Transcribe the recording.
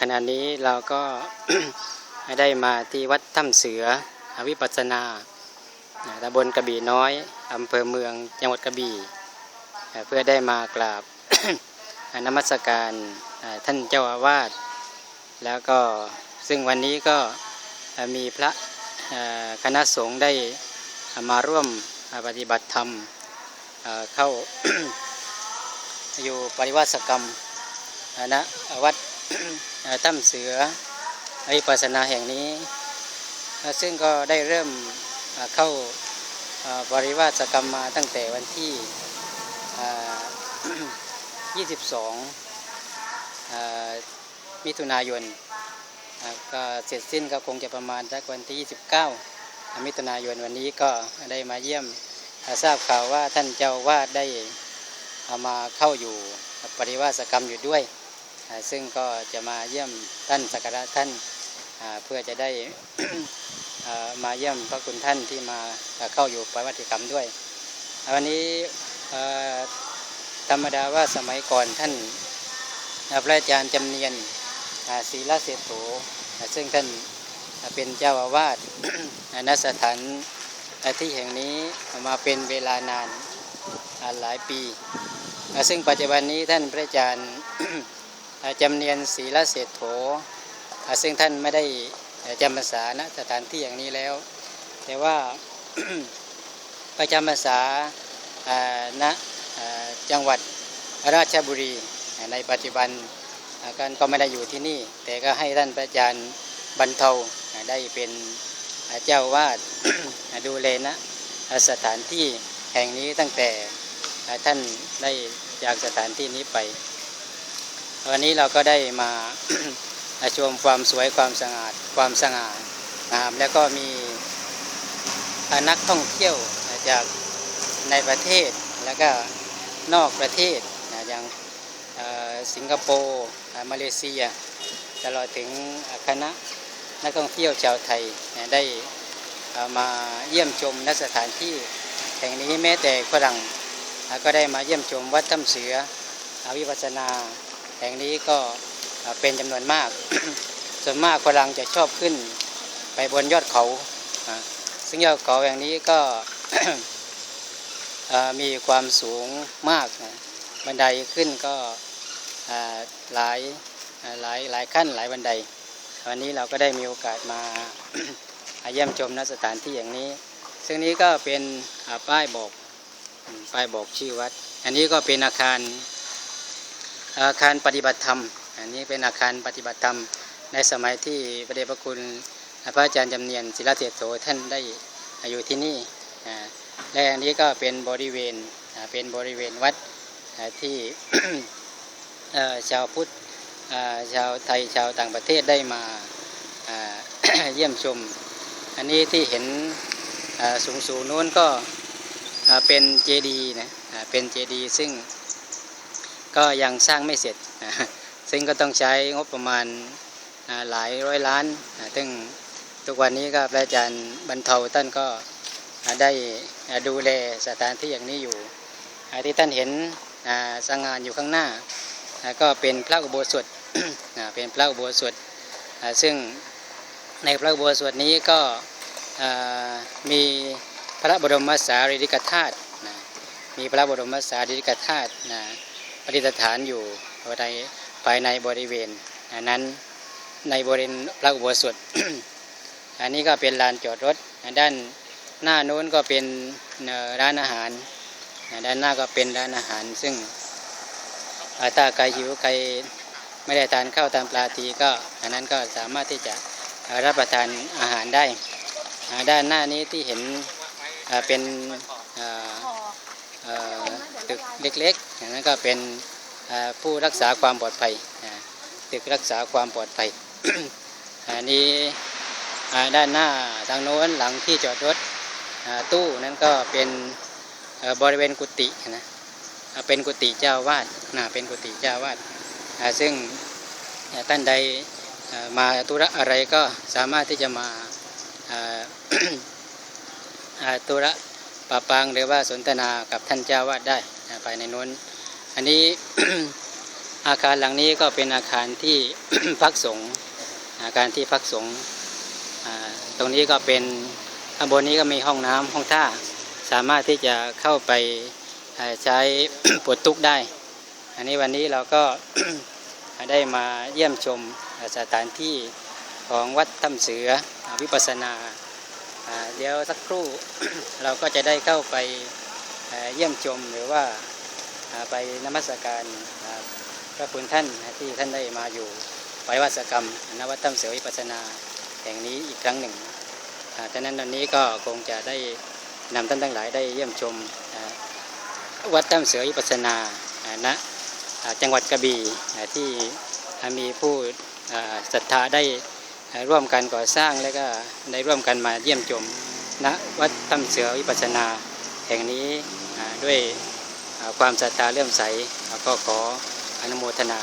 ขณะนี้เราก็ได้มาที่วัดถ้ำเสือวิปัสนาตำบลกระบี่น้อยอำเภอเมืองจังหวัดกระบี่เพื่อได้มากราบนมัสการท่านเจ้าอาวาสแล้วก็ซึ่งวันนี้ก็มีพระคณะสงฆ์ได้มาร่วมปฏิบัติธรรมเข้าอยู่ปริวาสกรรมอ่าณวัด อ่าถ้ำเสือวิปัสนาแห่งนี้ ซึ่งก็ได้เริ่มเข้าอ่าปริวาสกรรมมาตั้งแต่วันที่ 22 มิถุนายนก็เสร็จสิ้นก็คงจะประมาณสักวันที่ 29 มิถุนายนวันนี้ก็ได้มาเยี่ยมทราบข่าวว่าท่านเจ้าวาดได้ามาเข้าอยู่ปริวาสกรรมอยู่ด้วย ซึ่งก็จะมาเยี่ยมท่านสักการะท่านาเพื่อจะได้ามาเยี่ยมพระคุณท่านที่มาเข้าอยู่ปฏิวัติกรรมด้วย วันนี้ธรรมดาว่าสมัยก่อนท่านพระอาจารย์จำเนียนศรีลเสโถอ่าซึ่งท่านาเป็นเจ้าอาวาสณสถานที่แห่งนี้มาเป็นเวลานานาหลายปี ซึ่งปัจจุบันนี้ท่านพระอาจารย์ จำเนียนศีละเสโถ่ซึ่งท่านไม่ได้จำพรรษาณสถานที่อย่างนี้แล้ว แต่ว่าประจำพรรษาณจังหวัดราชบุรีในปัจจุบันกันก็ไม่ได้อยู่ที่นี่ แต่ก็ให้ท่านพระอาจารย์บรรเทาได้เป็นเจ้าวาดดูแลนะสถานที่แห่งนี้ตั้งแต่ท่านได้จากสถานที่นี้ไป วันนี้เราก็ได้มาชมความสวยความสง่าความสง่างามแล้วก็มีนักท่องเที่ยวจากในประเทศแล้วก็นอกประเทศนะอย่างสิงคโปร์มาเลเซีย ตลอดถึงคณะนักท่องเที่ยวชาวไทยได้มาเยี่ยมชมณสถานที่แห่งนี้แม้แต่ฝรั่งก็ได้มาเยี่ยมชมวัดถ้ำเสืออวิปัสนา แห่งนี้ก็เป็นจำนวนมาก ส่วนมากฝรั่งจะชอบขึ้นไปบนยอดเขา ซึ่งยอดเขาแห่งนี้ก็มีความสูงมาก บันไดขึ้นก็หลายหลายหลายขั้นหลายบันได วันนี้เราก็ได้มีโอกาสมาเยี่ยมชมณสถานที่อย่างนี้ ซึ่งนี้ก็เป็นป้ายบอกป้ายบอกชื่อวัด อันนี้ก็เป็นอาคาร อาคารปฏิบัติธรรม อันนี้เป็นอาคารปฏิบัติธรรม ในสมัยที่พระเดชพระคุณพระอาจารย์จำเนียนศิลาเทโสท่านได้อยู่ที่นี่และอันนี้ก็เป็นบริเวณเป็นบริเวณวัดที่ชาวพุทธชาวไทยชาวต่างประเทศได้มาเยี่ยมชม อันนี้ที่เห็นสูงสูงๆนู้นก็เป็นเจดีนะเป็นเจดีซึ่ง ก็ยังสร้างไม่เสร็จ ซึ่งก็ต้องใช้งบประมาณหลายร้อยล้าน ซึ่งทุกวันนี้ก็พระอาจารย์บรรเทาท่านก็ได้ดูแลสถานที่อย่างนี้อยู่ที่ท่านเห็นอ่าสงานอยู่ข้างหน้า ก็เป็นพระอุโบสถเป็นพระอุโบสถซึ่งในพระอุโบสถนี้ก็มีพระบรมสารีริกธาตุมีพระบรมสารีริกธาตุนะ ปฏิสถานอยู่ภายในภายในบริเวณนนั้นในบริเวณพระอุโบสถอันนี้ก็เป็นลานจอดรถด้านหน้าโน้นก็เป็นร้านอาหาร ด้านหน้าก็เป็นร้านอาหาร ซึ่งอาถ้าใครหิวใครไม่ได้ทานข้าวทานปลาทีก็อันนั้นก็สามารถที่จะรับประทานอาหารได้ ด้านหน้านี้ที่เห็นเป็นตึกเล็ก นั้นก็เป็นผู้รักษาความปลอดภัยตึกรักษาความปลอดภัยอันนี้ด้านหน้าทางโน้นหลังที่จอดรถตู้นั้นก็เป็นบริเวณกุฏินะเป็นกุฏิเจ้าวาดนะเป็นกุฏิเจ้าวาดซึ่งท่านใดมาธุระอะไรก็สามารถที่จะมาอ่าอ่าธุระปะปางหรือว่าสนทนากับท่านเจ้าวาดได้นะภายในนู้น อันนี้อาคารหลังนี้ก็เป็นอาคารที่พักสงฆ์อาคารที่พักสงฆ์ตรงนี้ก็เป็นข้างบนนี้ก็มีห้องน้ำห้องท่าสามารถที่จะเข้าไปใช้ปลดทุกข์ได้ อันนี้วันนี้เราก็ได้มาเยี่ยมชมสถานที่ของวัดถ้ำเสือวิปัสสนา เดี๋ยวสักครู่เราก็จะได้เข้าไปเยี่ยมชมหรือว่า ไปนมัสการพระคุณท่านที่ท่านได้มาอยู่ไว้วัสกรรมณวัดถ้ำเสือวิปัสนาแห่งนี้อีกครั้งหนึ่งอ่าฉะนั้นวันนี้ก็คงจะได้นำท่านทั้งหลายได้เยี่ยมชมวัดถ้ำเสือวิปัสนาณอ่าจังหวัดกระบี่ที่มีผู้ศรัทธาได้ร่วมกันก่อสร้างและก็ได้ร่วมกันมาเยี่ยมชมณวัดถ้ำเสือวิปัสนาแห่งนี้ด้วย ความศรัทธาเลื่อมใสก็ขออนุโมทนา